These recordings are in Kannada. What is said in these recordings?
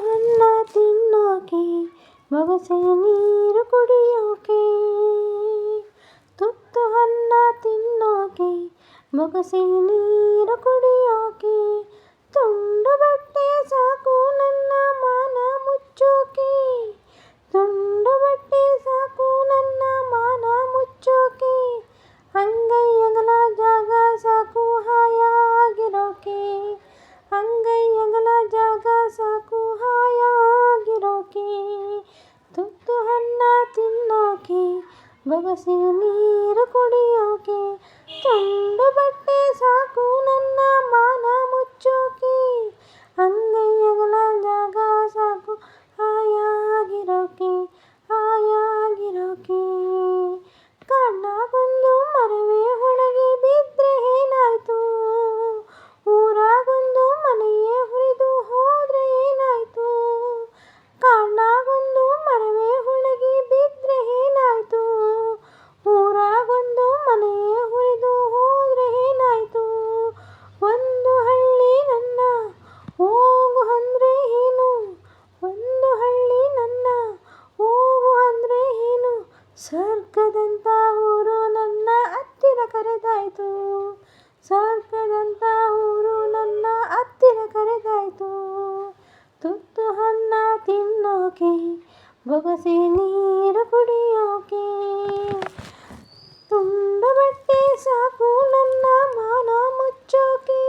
ಅನ್ನ ತಿನ್ನೋಕೆ ಬೊಗಸೆ ನೀರು ಕುಡಿಯೋಕೆ. ತುತ್ತು ಅನ್ನ ತಿನ್ನೋಕೆ ಬೊಗಸೆ ನೀರು ಕುಡಿಯೋಕೆ. ಬೊಗಸೆ ನೀರು ಕುಡಿಯೋಕೆ ತುಂಡು ಬಟ್ಟೆ ಸಾಕು ನನ್ನ ಮಾನ ಕರೆದಾಯ್ತು. ಸ್ವರ್ಗದಂಥ ಊರು ನನ್ನ ಹತ್ತಿರ ಕರೆದಾಯ್ತು. ತುತ್ತು ಅನ್ನ ತಿನ್ನೋಕೆ ಬೊಗಸೆ ನೀರು ಕುಡಿಯೋಕೆ ತುಂಡು ಬಟ್ಟೆ ಸಾಕು ನನ್ನ ಮಾನ ಮುಚ್ಚೋಕೆ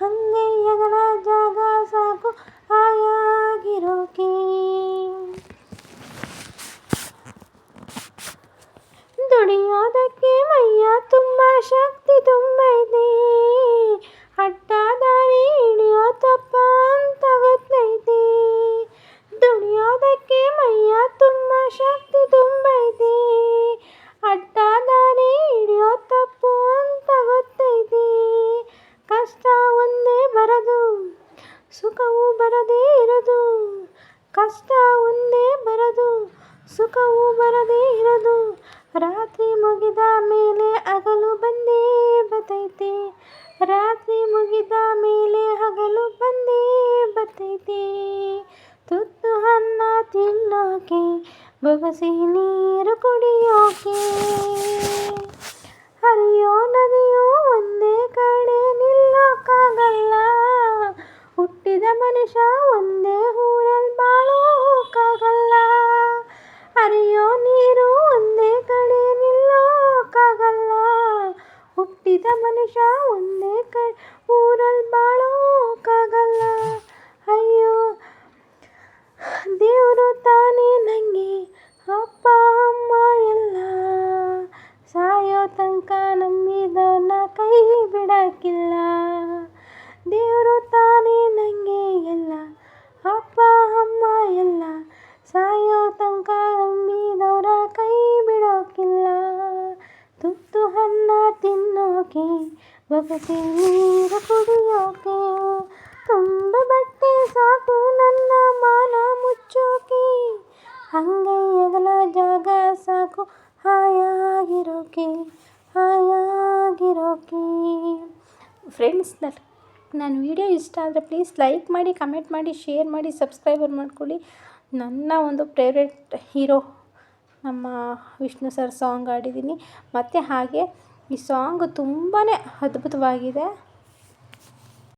ಅಂಗೈ ಅಗಲ ಜಾಗ ಸಾಕು ಹಾಯಾಗಿರೋಕೆ ದುಡಿಯೋದಕ್ಕೆ ಮೈಯ ತುಂಬ ಶಕ್ತಿ ತುಂಬೈತೆ ಅಡ್ಡ ದಾರಿ ಹಿಡಿಯೋ ತಪ್ಪ ಅಂತ ಗೊತ್ತೈತೆ. ದುಡಿಯೋದಕ್ಕೆ ಮೈಯ ತುಂಬ ಶಕ್ತಿ ತುಂಬೈತೆ ಅಡ್ಡ ದಾರಿ ಹಿಡಿಯೋ ತಪ್ಪು ಅಂತ ಗೊತ್ತೈತೆ. ಕಷ್ಟ ಒಂದೇ ಬರದು, ಸುಖವು ಬರದೇ ಇರದು. ಕಷ್ಟ ಒಂದೇ ಬರದು, ಸುಖವು ಬರದೇ ಇರದು. ರಾತ್ರಿ ಮುಗಿದ ಮೇಲೆ ಹಗಲು ಬಂದೇ ಬತೈತೆ ರಾತ್ರಿ ಮುಗಿದ ಮೇಲೆ ಹಗಲು ಬಂದೇ ಬತೈತೆ ತುತ್ತು ಅನ್ನ ತಿನ್ನೋಕೆ, ಬೊಗಸಿ ನೀರು ಕುಡಿಯೋಕೆ. ಹರಿಯೋ ನದಿಯೋ ಒಂದೇ ಕಡೆ ನಿಲ್ಲೋಕ್ಕಾಗಲ್ಲ ಹುಟ್ಟಿದ ಮನುಷ್ಯ ಒಂದೇ ಹುಟ್ಟಿದ ಮನುಷ್ಯ ಬೊಗಸೆ ನೀರು ಕುಡಿಯೋಕೆ ತುಂಬ ಬಟ್ಟೆ ಸಾಕು ನನ್ನ ಮಾನ ಮುಚ್ಚೋಕೆ. ಹಂಗೆ ಎಗಲ ಜಾಗ ಸಾಕು, ಹಾಯಾಗಿರೋಕೆ ಹಾಯಾಗಿರೋಕೆ. ಫ್ರೆಂಡ್ಸ್ ನನ್ನ ವಿಡಿಯೋ ಇಷ್ಟ ಆದರೆ ಪ್ಲೀಸ್ ಲೈಕ್ ಮಾಡಿ ಕಮೆಂಟ್ ಮಾಡಿ ಶೇರ್ ಮಾಡಿ ಸಬ್ಸ್ಕ್ರೈಬರ್ ಮಾಡ್ಕೊಳ್ಳಿ. ನನ್ನ ಒಂದು ಫೇವ್ರೆಟ್ ಹೀರೋ ನಮ್ಮ ವಿಷ್ಣು ಸರ್ ಸಾಂಗ್ ಆಡಿದ್ದೀನಿ ಮತ್ತು ಹಾಗೆ ಈ ಸಾಂಗ್ ತುಂಬಾ ಅದ್ಭುತವಾಗಿದೆ.